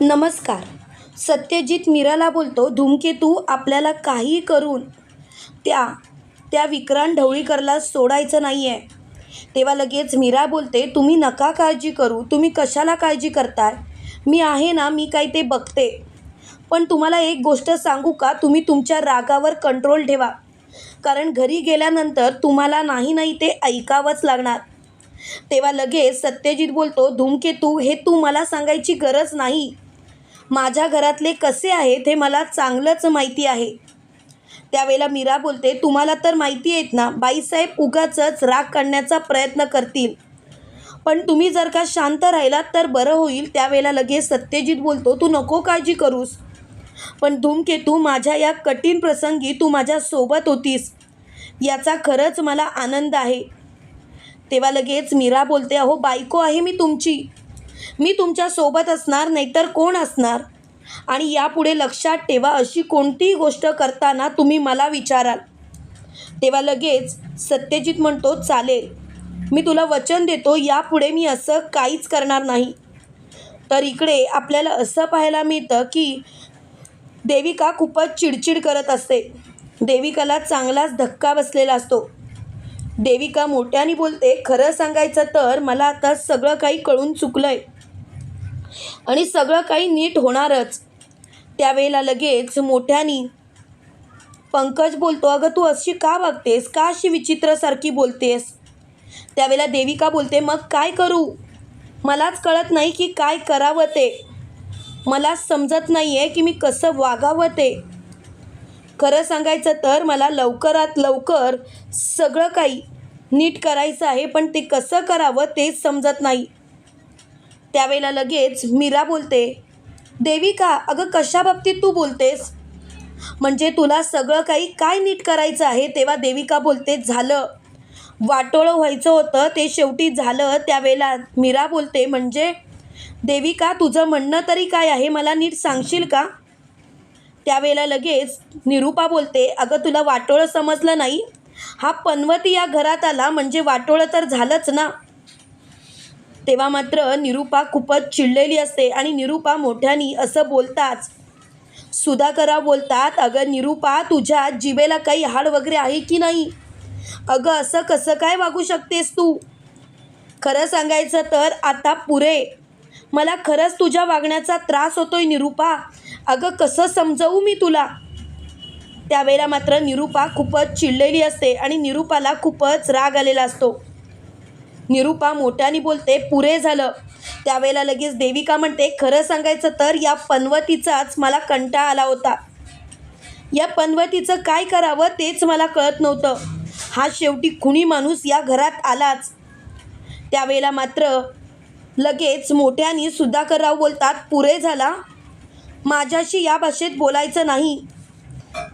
नमस्कार. सत्यजित मीराला बोलतो धूमकेतू आपल्याला काही करून त्या त्या विक्रांत ढवळीकरला सोडायचं नाही आहे तेव्हा लगेच मीरा बोलते तुम्ही नका काळजी करू तुम्ही कशाला काळजी करताय? मी आहे ना मी काही ते बघते. पण तुम्हाला एक गोष्ट सांगू का? तुम्ही तुमच्या रागावर कंट्रोल ठेवा. कारण घरी गेल्यानंतर तुम्हाला नाही नाही ते ऐकावंच लागणार. तेव्हा लगेच सत्यजित बोलतो धूमकेतू हे तू मला सांगायची गरज नाही. माझ्या घरातले कसे आहेत हे मला चांगलंच माहिती आहे. त्यावेळेला मीरा बोलते तुम्हाला तर माहिती आहेत ना बाईसाहेब उगाचच राग काढण्याचा प्रयत्न करतील. पण तुम्ही जर का शांत राहिलात तर बरं होईल. त्यावेळेला लगेच सत्यजित बोलतो तू नको काळजी करूस. पण धूमकेतू माझ्या या कठीण प्रसंगी तू माझ्या सोबत होतीस. याचा खरंच मला आनंद आहे. तेव्हा लगेच मीरा बोलते अहो बायको आहे मी तुमची. मी तुमच्यासोबत असणार नाहीतर कोण असणार? आणि यापुढे लक्षात ठेवा अशी कोणतीही गोष्ट करताना तुम्ही मला विचाराल. तेव्हा लगेच सत्यजित म्हणतो चालेल. मी तुला वचन देतो यापुढे मी असं काहीच करणार नाही. तर इकडे आपल्याला असं पाहायला मिळतं की देविका खूपच चिडचिड करत असते. देविकाला चांगलाच धक्का बसलेला असतो. देविका मोठ्याने बोलते खरं सांगायचं तर मला आता सगळं काही कळून चुकलं आहे आणि सगळं काही नीट होणारच. त्यावेळेला लगेच मोठ्यानी पंकज बोलतो अगं तू अशी का वागतेस? का अशी विचित्रसारखी बोलतेस? त्यावेळेला देविका बोलते मग काय करू? मलाच कळत नाही की काय करावं ते. मला समजत नाही आहे की मी कसं वागावं ते. खरं सांगायचं तर मला लवकरात लवकर सगळं काही नीट करायचं आहे पण ते कसं करावं तेच समजत नाही. त्यावेळेला लगेच मीरा बोलते देविका अगं कशा बाबतीत तू बोलतेस? म्हणजे तुला सगळं काही काय नीट करायचं आहे तेव्हा देविका बोलते झालं. वाटोळं व्हायचं होतं ते शेवटी झालं. त्यावेळेला मीरा बोलते म्हणजे? देविका तुझं म्हणणं तरी काय आहे? मला नीट सांगशील का? त्यावेळेला लगेच निरूपा बोलते अगं तुला वाटोळं समजलं नाही? हा पनवती या घरात आला म्हणजे वाटोळं तर झालंच ना? तेव्हा मात्र निरूपा खूपच चिडलेली असते आणि निरूपा मोठ्यानी असं बोलताच सुधाकरा बोलतात अगं निरूपा तुझ्या जिभेला काही हाड वगैरे आहे की नाही? अगं असं कसं काय वागू शकतेस तू? खरं सांगायचं तर आता पुरे. मला खरंच तुझ्या वागण्याचा त्रास होतोय निरूपा. अगं कसं समजवू मी तुला? त्यावेळेला मात्र निरूपा खूपच चिडलेली असते आणि निरूपाला खूपच राग आलेला असतो. निरूपा मोठ्याने बोलते पुरे झालं. त्यावेळेला लगेच देविका म्हणते खरं सांगायचं तर या पनवतीचाच मला कंटाळा आला होता. या पनवतीचं काय करावं तेच मला कळत नव्हतं. हा शेवटी खुणी माणूस या घरात आलाच. त्यावेळेला मात्र लगेच मोठ्याने सुधाकरराव बोलतात पुरे झाला. माझ्याशी या भाषेत बोलायचं नाही.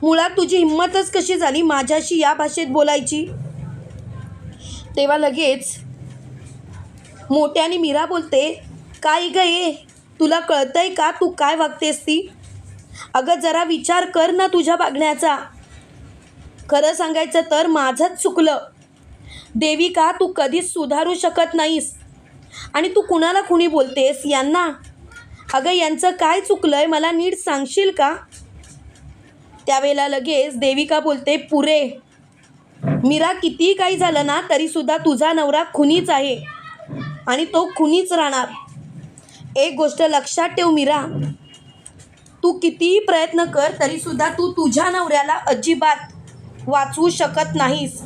मुळात तुझी हिंमतच कशी झाली माझ्याशी या भाषेत बोलायची? तेव्हा लगेच मोठ्याने मीरा बोलते काय ग ये तुला कळतंय का तू काय वागतेस ती? अगं जरा विचार कर ना तुझ्या वागण्याचा. खरं सांगायचं तर माझंच चुकलं. देविका तू कधीच सुधारू शकत नाहीस आणि तू कुणाला कुणी बोलतेस? यांना अगं यांचं काय चुकलं आहे मला नीट सांगशील का? त्यावेळेला लगेच देविका बोलते पुरे मीरा कितीही काही झालं ना तरीसुद्धा तुझा नवरा खुनीच आहे आणि तो खुनीच राहणार. एक गोष्ट लक्षात ठेव मीरा तू कितीही प्रयत्न कर तरीसुद्धा तू तुझ्या नवऱ्याला अजिबात वाचवू शकत नाहीस.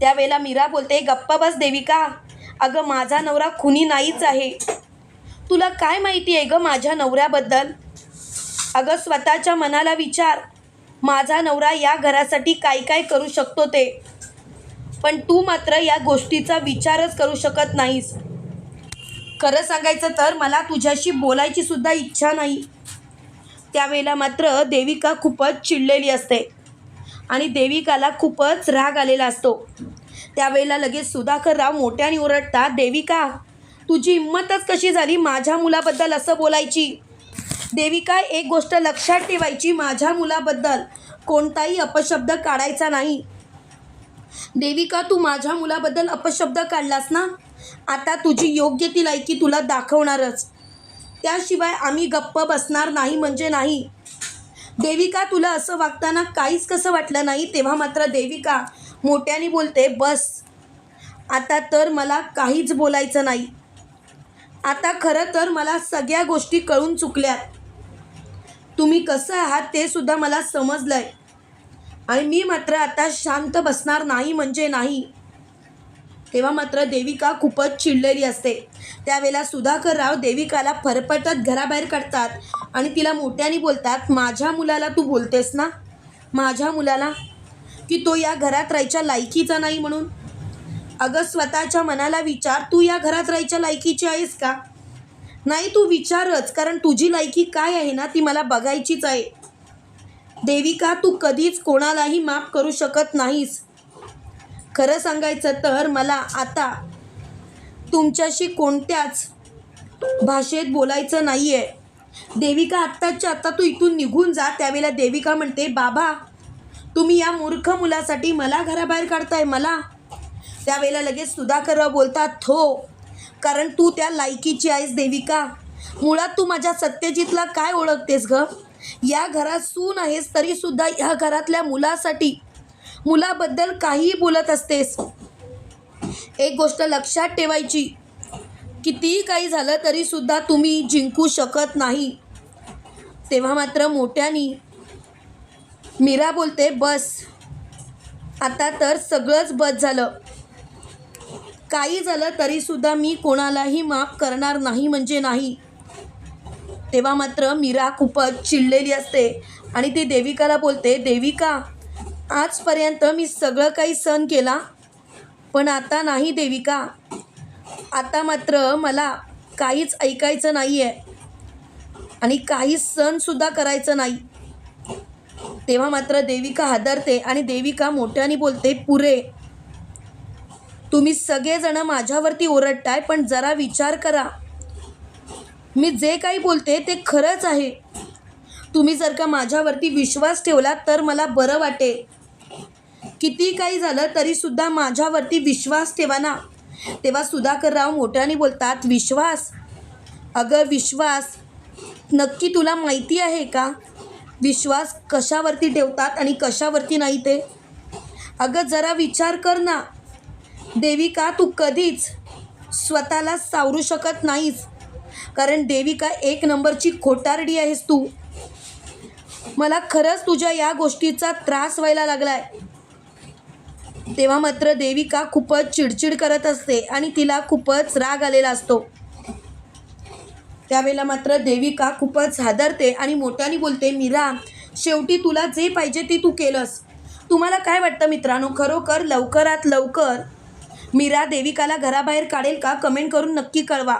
त्यावेळेला मीरा बोलते गप्पा बस देविका. अगं माझा नवरा खुनी नाहीच आहे. तुला काय माहिती आहे गं माझ्या नवऱ्याबद्दल? अगं स्वतःच्या मनाला विचार. माझा नवरा या घरासाठी काय काय करू शकतो ते? पण तू मात्र या गोष्टीचा विचारच करू शकत नाहीस. खरं सांगायचं तर मला तुझ्याशी बोलायची सुद्धा इच्छा नाही. त्यावेळेला मात्र देविका खूपच चिडलेली असते आणि देविकाला खूपच राग आलेला असतो. त्यावेळेला लगेच सुधाकरराव मोठ्याने ओरडतात देविका तुझी हिंमतच कशी झाली माझ्या मुलाबद्दल असं बोलायची? देविका एक गोष्ट लक्षात ठेवायची माझ्या मुलाबद्दल? कोणताही अपशब्द काढायचा नाही. देविका तू माझ्या मुलाबद्दल अपशब्द काढलास ना? आता तुझी योग्य ती लायकी तुला दाखवणारच. त्याशिवाय आम्ही गप्प बसणार नाही म्हणजे नाही. देविका तुला असं वागताना काहीच कसं वाटलं नाही तेव्हा मात्र देविका मोठ्याने बोलते बस. आता तर मला काहीच बोलायचं नाही. आता खरं तर मला सगळ्या गोष्टी कळून चुकल्यात तुम्ही कसं आहात ते सुद्धा मला समजलं आहे आणि मी मात्र आता शांत बसणार नाही म्हणजे नाही. तेव्हा मात्र देविका खूपच चिडलेली असते. त्यावेळेला सुधाकर राव देविकाला फरफटत घराबाहेर काढतात आणि तिला मोठ्याने बोलतात माझ्या मुलाला तू बोलतेस ना? माझ्या मुलाला? की तो या घरात राहायच्या लायकीचा नाही म्हणून? अगं स्वतःच्या मनाला विचार तू या घरात राहायच्या लायकीची आहेस का? नाही तू विचारच कारण तुझी लायकी काय आहे ना ती मला बघायचीच आहे. देविका तू कधीच कोणालाही माफ करू शकत नाहीस. खरं सांगायचं तर मला आता तुमच्याशी कोणत्याच भाषेत बोलायचं नाही आहे देविका आत्ताच्या आत्ता तू इथून निघून जा. त्यावेळेला देविका म्हणते बाबा तुम्ही या मूर्ख मुलासाठी मला घराबाहेर काढताय मला त्यावेळेला लगेच सुधाकरराव बोलतात हो कारण तू त्या लायकीची आहेस देविका. मुळात तू माझ्या सत्यजितला काय ओळखतेस ग? या घरात सून आहेस तरीसुद्धा ह्या घरातल्या मुलासाठी मुलाबद्दल काहीही बोलत असतेस. एक गोष्ट लक्षात ठेवायची कितीही काही झालं तरीसुद्धा तुम्ही जिंकू शकत नाही. तेव्हा मात्र मोठ्यानी मीरा बोलते बस. आता तर सगळंच बस झालं. काही झालं तरीसुद्धा मी कोणालाही माफ करणार नाही म्हणजे नाही. तेव्हा मात्र मीरा खूपच चिडलेली असते आणि ती देविकाला बोलते देविका आजपर्यंत मी सगळं काही सहन केला पण आता नाही देविका. आता मात्र मला काहीच ऐकायचं नाही आहे आणि काही सणसुद्धा करायचं नाही. तेव्हा मात्र देविका हादरते आणि देविका मोठ्याने बोलते पुरे तुम्ही सगळेजणं माझ्यावरती ओरडताय पण जरा विचार करा. मी जे काही बोलते ते खरंच आहे. तुम्ही जर का माझ्यावरती विश्वास ठेवला तर मला बरं वाटे किती काही झालं तरीसुद्धा माझ्यावरती विश्वास ठेवा ना. तेव्हा सुधाकरराव मोठ्याने बोलतात विश्वास? अगं विश्वास? नक्की तुला माहिती आहे का? विश्वास कशावरती ठेवतात आणि कशावरती नाही ते? अगं जरा विचार कर ना. देविका तू कधीच स्वतःला सावरू शकत नाहीस. कारण देविका एक नंबरची खोटारडी आहेस तू. मला खरंच तुझ्या या गोष्टीचा त्रास व्हायला लागलाय. तेव्हा मात्र देविका खूपच चिडचिड करत असते आणि तिला खूपच राग आलेला असतो. त्यावेळेला मात्र देविका खूपच हादरते आणि मोठ्याने बोलते मीरा शेवटी तुला जे पाहिजे ते तू केलंस. तुम्हाला काय वाटतं मित्रांनो? खरोखर लवकरात लवकर मीरा देविकाला घराबाहेर काढेल का? कमेंट करून नक्की कळवा.